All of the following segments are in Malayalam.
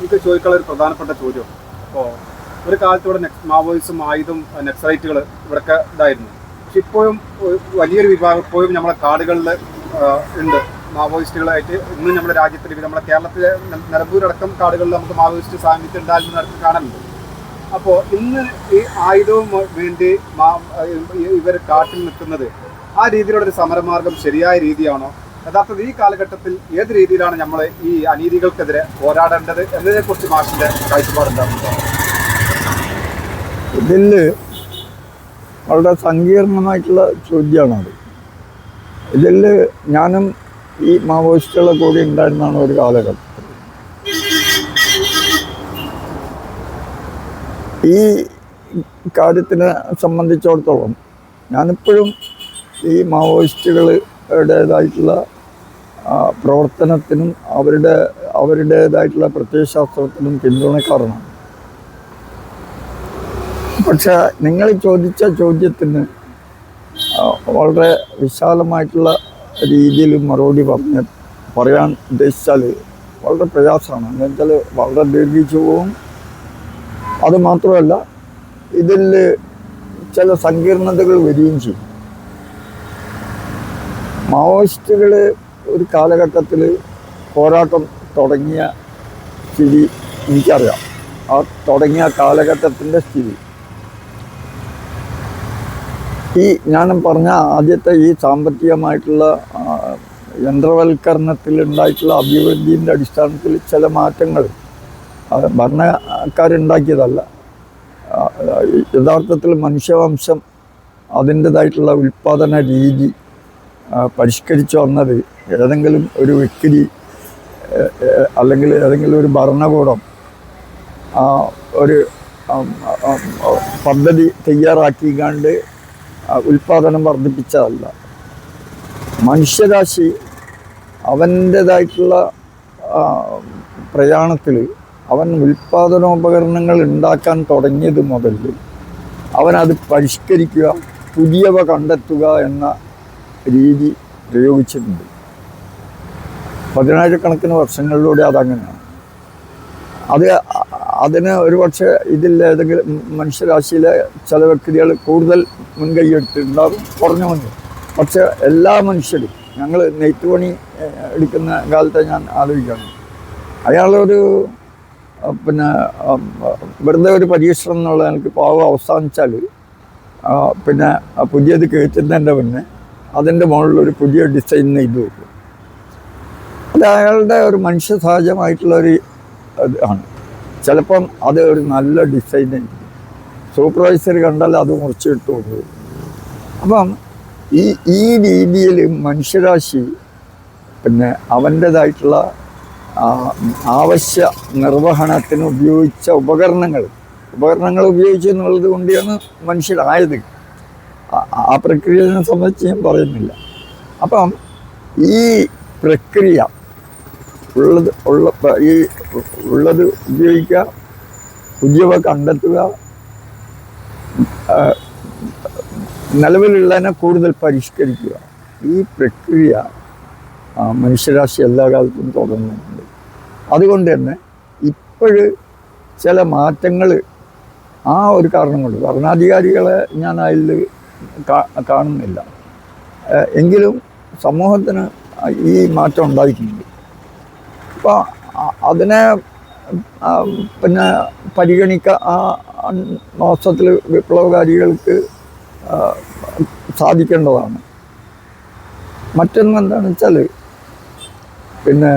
എനിക്ക് ചോദിക്കാനുള്ള ഒരു പ്രധാനപ്പെട്ട ചോദ്യം. അപ്പോൾ ഒരു കാലത്ത് ഇവിടെ മാവോയിസും ആയുധം നെക്സലൈറ്റുകൾ ഇവിടെയൊക്കെ ഇതായിരുന്നു. പക്ഷെ ഇപ്പോഴും വലിയൊരു വിഭാഗം ഇപ്പോഴും നമ്മളെ കാടുകളിൽ ഉണ്ട്. മാവോയിസ്റ്റുകളായിട്ട് ഇന്നും നമ്മുടെ രാജ്യത്തിൽ നമ്മുടെ കേരളത്തിലെ നിലമ്പൂരടക്കം കാടുകളിൽ നമുക്ക് മാവോയിസ്റ്റ് സാന്നിധ്യം ഉണ്ടായിരുന്നു നടത്തി കാണുന്നുണ്ട് അപ്പോൾ ഇന്ന് ഈ ആയുധവും വേണ്ടി മാ ഇവർ കാട്ടിൽ നിൽക്കുന്നത് ആ രീതിയിലുള്ള ഒരു സമരമാർഗം ശരിയായ രീതിയാണോ? യഥാർത്ഥത്തിൽ ഈ കാലഘട്ടത്തിൽ ഏത് രീതിയിലാണ് നമ്മൾ ഈ അനീതികൾക്കെതിരെ പോരാടേണ്ടത് എന്നതിനെക്കുറിച്ച് മാഷിന്റെ കാഴ്ചപ്പാടുണ്ടാകുന്നത് ഇതിൽ വളരെ സങ്കീർണമായിട്ടുള്ള ചോദ്യമാണത്. ഇതിൽ ഞാനും ഈ മാവോയിസ്റ്റുകളെ കൂടി ഉണ്ടായിരുന്നാണ് ഒരു കാലഘട്ടം. ഈ കാര്യത്തിനെ സംബന്ധിച്ചിടത്തോളം ഞാനിപ്പോഴും ഈ മാവോയിസ്റ്റുകളുടേതായിട്ടുള്ള ആ, പ്രവർത്തനത്തിനും അവരുടെ അവരുടേതായിട്ടുള്ള പ്രത്യയശാസ്ത്രത്തിനും പിന്തുണക്കാരനാണ്. പക്ഷെ നിങ്ങൾ ചോദിച്ച ചോദ്യത്തിന് വളരെ വിശാലമായിട്ടുള്ള രീതിയിൽ മറുപടി പറഞ്ഞ് പറയാൻ ഉദ്ദേശിച്ചാൽ വളരെ പ്രയാസമാണ്. എന്ന് വെച്ചാൽ വളരെ ദീർഘിച്ചു പോവും അതുമാത്രമല്ല ഇതിൽ ചില സങ്കീർണതകൾ വരികയും ചെയ്യും. മാവോയിസ്റ്റുകൾ ഒരു കാലഘട്ടത്തിൽ പോരാട്ടം തുടങ്ങിയ സ്ഥിതി എനിക്കറിയാം. ആ തുടങ്ങിയ കാലഘട്ടത്തിന്റെ സ്ഥിതി. ഈ ഞാൻ പറഞ്ഞ ആദ്യത്തെ ഈ സാമ്പത്തികമായിട്ടുള്ള യന്ത്രവൽക്കരണത്തിൽ ഉണ്ടായിട്ടുള്ള അഭിവൃദ്ധിന്റെ അടിസ്ഥാനത്തിൽ ചില മാറ്റങ്ങൾ ഭരണക്കാരുണ്ടാക്കിയതല്ല. യഥാർത്ഥത്തിൽ മനുഷ്യവംശം അതിന്റെതായിട്ടുള്ള ഉൽപ്പാദന രീതി പരിഷ്കരിച്ചു വന്നത് ഏതെങ്കിലും ഒരു ഏ, അല്ലെങ്കിൽ ഏതെങ്കിലും ഒരു ഭരണകൂടം ഒരു പദ്ധതി തയ്യാറാക്കിക്കാണ്ട് ആ, ഉൽപ്പാദനം വർദ്ധിപ്പിച്ചതല്ല. മനുഷ്യരാശി അവന്റേതായിട്ടുള്ള പ്രയാണത്തിൽ അവൻ ഉൽപ്പാദനോപകരണങ്ങൾ ഉണ്ടാക്കാൻ തുടങ്ങിയത് മുതൽ അവനത് പരിഷ്കരിക്കുക പുതിയവ കണ്ടെത്തുക എന്ന രീതി പ്രയോഗിച്ചിട്ടുണ്ട്. പതിനായിരക്കണക്കിന് വർഷങ്ങളിലൂടെ അതങ്ങനെയാണ്. അത് അതിന് ഒരുപക്ഷെ ഇതിൽ ഏതെങ്കിലും മനുഷ്യരാശിയിലെ ചില വ്യക്തികൾ കൂടുതൽ മുൻകൈ എടുത്തിട്ടുണ്ടാകും കുറഞ്ഞു വന്നു പക്ഷെ എല്ലാ മനുഷ്യരും ഞങ്ങൾ നെയ്ത്ത് പണി എടുക്കുന്ന കാലത്തെ ഞാൻ ആലോചിക്കുന്നു അയാളൊരു പിന്നെ വെറുതെ ഒരു പരീക്ഷണം എന്നുള്ള എനിക്ക് പാവം അവസാനിച്ചാൽ പിന്നെ പുതിയത് കയറ്റുന്നതിന്റെ മുന്നേ അതിന്റെ മുകളിലൊരു പുതിയ ഡിസൈൻ നെയ്ത് വെക്കും. അത് അയാളുടെ ഒരു മനുഷ്യ സഹജമായിട്ടുള്ളൊരു ആണ്. ചിലപ്പം അത് ഒരു നല്ല ഡിസൈൻ സൂപ്പർവൈസർ കണ്ടാൽ അത് മുറിച്ചിട്ട് കൊണ്ടുപോകും. അപ്പം ഈ ഈ രീതിയിൽ മനുഷ്യരാശി പിന്നെ അവന്റേതായിട്ടുള്ള ആവശ്യ നിർവഹണത്തിന് ഉപയോഗിച്ച ഉപകരണങ്ങൾ ഉപകരണങ്ങൾ ഉപയോഗിച്ചു എന്നുള്ളത് കൊണ്ടാണ് മനുഷ്യരായത്. ആ- പ്രക്രിയയെ സംബന്ധിച്ച് ഞാൻ പറയുന്നില്ല. അപ്പം ഈ പ്രക്രിയ ഉള്ളത് ഉള്ള ഈ ഉള്ളത് ഉപയോഗിക്കുക പുതിയവ കണ്ടെത്തുക നിലവിലുള്ളതിനെ കൂടുതൽ പരിഷ്കരിക്കുക. ഈ പ്രക്രിയ മനുഷ്യരാശി എല്ലാ കാലത്തും തുടങ്ങുന്നുണ്ട് അതുകൊണ്ട് തന്നെ ഇപ്പോഴ് ചില മാറ്റങ്ങൾ ആ ഒരു കാരണം കൊണ്ട് ഭരണാധികാരികളെ ഞാൻ അതിൽ കാണുന്നില്ല. എങ്കിലും സമൂഹത്തിന് ഈ മാറ്റം ഉണ്ടായിട്ടുണ്ട്. അപ്പോൾ അതിനെ പിന്നെ പരിഗണിക്ക മാസത്തിൽ വിപ്ലവകാരികൾക്ക് സാധിക്കേണ്ടതാണ്. മറ്റൊന്ന് എന്താണെന്ന് വെച്ചാൽ പിന്നെ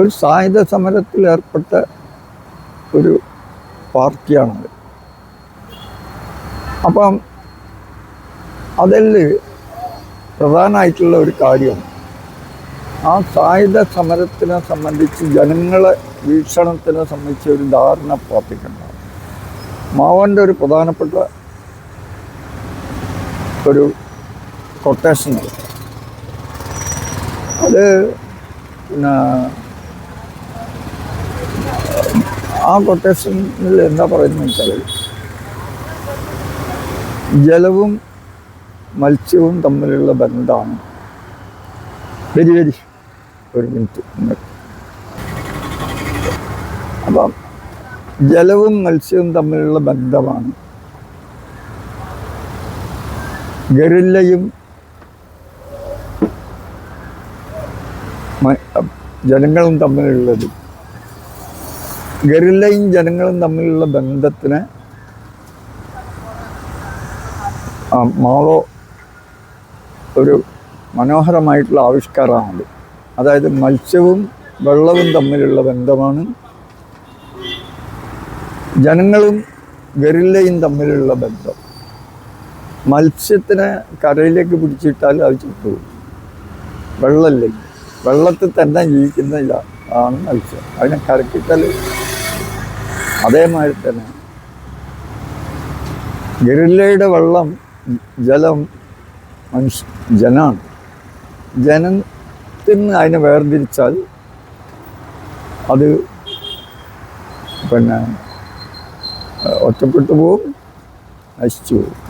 ഒരു സായുധ സമരത്തിൽ ഏർപ്പെട്ട ഒരു പാർട്ടിയാണത്. അപ്പം അതിൽ പ്രധാനമായിട്ടുള്ള ഒരു കാര്യം ആ സായുധ സമരത്തിനെ സംബന്ധിച്ച് ജനങ്ങളെ വീക്ഷണത്തിനെ സംബന്ധിച്ച് ഒരു ധാരണ പ്രാപിക്കേണ്ടതാണ്. മാവന്റെ ഒരു പ്രധാനപ്പെട്ട ഒരു കൊട്ടേഷൻ അത് പിന്നെ ആ കൊട്ടേഷനിൽ എന്താ പറയുന്നത് വെച്ചാൽ ജലവും മത്സ്യവും തമ്മിലുള്ള ബന്ധമാണ്. Very very. ഒരു മിനിറ്റ് അപ്പം ജലവും മത്സ്യവും തമ്മിലുള്ള ബന്ധമാണ്. ഗറില്ലയും ജനങ്ങളും തമ്മിലുള്ളത്. ഗറില്ലയും ജനങ്ങളും തമ്മിലുള്ള ബന്ധത്തിന് മാളോ ഒരു മനോഹരമായിട്ടുള്ള ആവിഷ്കാരമാണത് അതായത് മത്സ്യവും വെള്ളവും തമ്മിലുള്ള ബന്ധമാണ്. ജനങ്ങളും ഗറില്ലയും തമ്മിലുള്ള ബന്ധം. മത്സ്യത്തിനെ കരയിലേക്ക് പിടിച്ചിട്ടാൽ അത് ചുട്ടുപോകും വെള്ളമില്ല വെള്ളത്തിൽ തന്നെ ജീവിക്കുന്ന ആണ് മത്സ്യം. അതിനെ കരക്കിട്ടാൽ അതേമാതിരി തന്നെ ഗറില്ലയുടെ വെള്ളം ജലം മനുഷ്യ ജനാണ്. ജനത്തിന് അതിനെ വേർതിരിച്ചാൽ അത് പിന്നെ ഒറ്റപ്പെട്ടു പോവും നശിച്ചു പോകും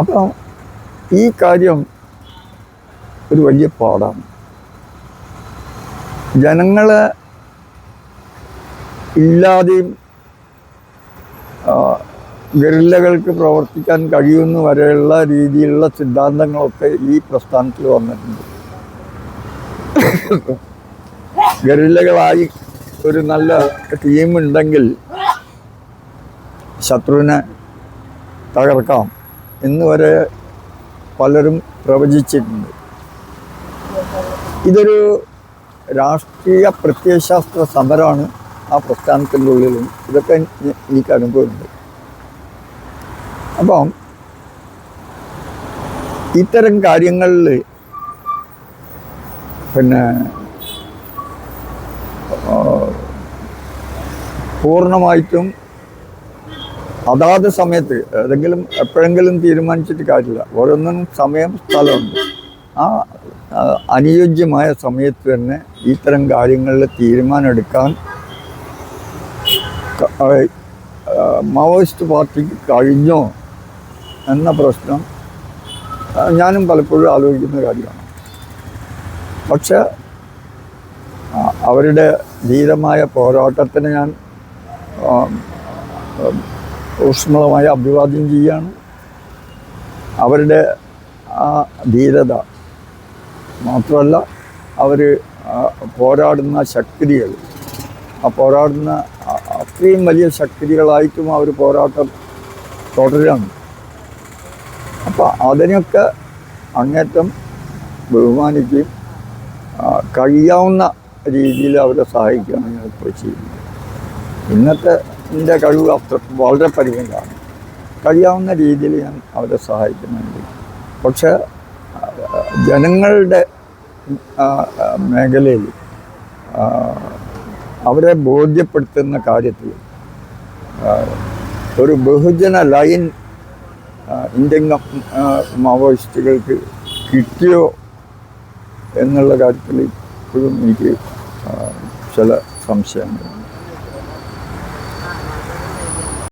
അപ്പം ഈ കാര്യം ഒരു വലിയ പാടാണ്. ജനങ്ങളെ ഇല്ലാതെയും ഗറില്ലകൾക്ക് പ്രവർത്തിക്കാൻ കഴിയുന്ന വരെയുള്ള രീതിയിലുള്ള സിദ്ധാന്തങ്ങളൊക്കെ ഈ പ്രസ്ഥാനത്തിൽ വന്നിട്ടുണ്ട്. ഗറില്ലകളായി ഒരു നല്ല ടീമുണ്ടെങ്കിൽ ശത്രുവിനെ തകർക്കാം എന്ന് വരെ പലരും പ്രവചിച്ചിട്ടുണ്ട്. ഇതൊരു രാഷ്ട്രീയ പ്രത്യയശാസ്ത്ര സമരമാണ് ആ പ്രസ്ഥാനത്തിന്റെ ഉള്ളിലും. ഇതൊക്കെ എനി- എനിക്ക് അനുഭവമുണ്ട്. അപ്പം ഇത്തരം കാര്യങ്ങളിൽ പിന്നെ പൂർണമായിട്ടും അതാത് സമയത്ത് ഏതെങ്കിലും എപ്പോഴെങ്കിലും തീരുമാനിച്ചിട്ട് കാര്യമില്ല. ഓരോന്നും സമയം സ്ഥലമുണ്ട്. ആ അനുയോജ്യമായ സമയത്ത് തന്നെ ഇത്തരം കാര്യങ്ങളിൽ തീരുമാനമെടുക്കാൻ മാവോയിസ്റ്റ് പാർട്ടിക്ക് കഴിഞ്ഞോ എന്ന പ്രശ്നം ഞാനും പലപ്പോഴും ആലോചിക്കുന്ന കാര്യമാണ്. പക്ഷെ അവരുടെ ധീരമായ പോരാട്ടത്തിന് ഞാൻ ഊഷ്മളമായി അഭിവാദ്യം ചെയ്യുകയാണ്. അവരുടെ ആ ധീരത മാത്രമല്ല അവർ പോരാടുന്ന ശക്തികൾ ആ പോരാടുന്ന അത്രയും വലിയ ശക്തികളായിട്ടും അവർ പോരാട്ടം തുടരുകയാണ്. അപ്പോൾ അതിനൊക്കെ അങ്ങേറ്റം ബഹുമാനിക്കുകയും കഴിയാവുന്ന രീതിയിൽ അവരെ സഹായിക്കുകയാണ് ഞാൻ ഇപ്പോൾ ചെയ്യുന്നത്. ഇന്നത്തെ എന്റെ കഴിവ് അത്ര വളരെ പരിമിതമാണ്. കഴിയാവുന്ന രീതിയിൽ ഞാൻ അവരെ സഹായിക്കുന്നുണ്ട്. പക്ഷേ ജനങ്ങളുടെ മേഖലയിൽ അവരെ ബോധ്യപ്പെടുത്തുന്ന കാര്യത്തിൽ ഒരു ബഹുജന ലൈൻ ഇന്ത്യൻ മാവോയിസ്റ്റുകൾക്ക് കിട്ടിയോ എന്നുള്ള കാര്യത്തിൽ ഇപ്പോഴും എനിക്ക് ചില സംശയങ്ങളുണ്ട്.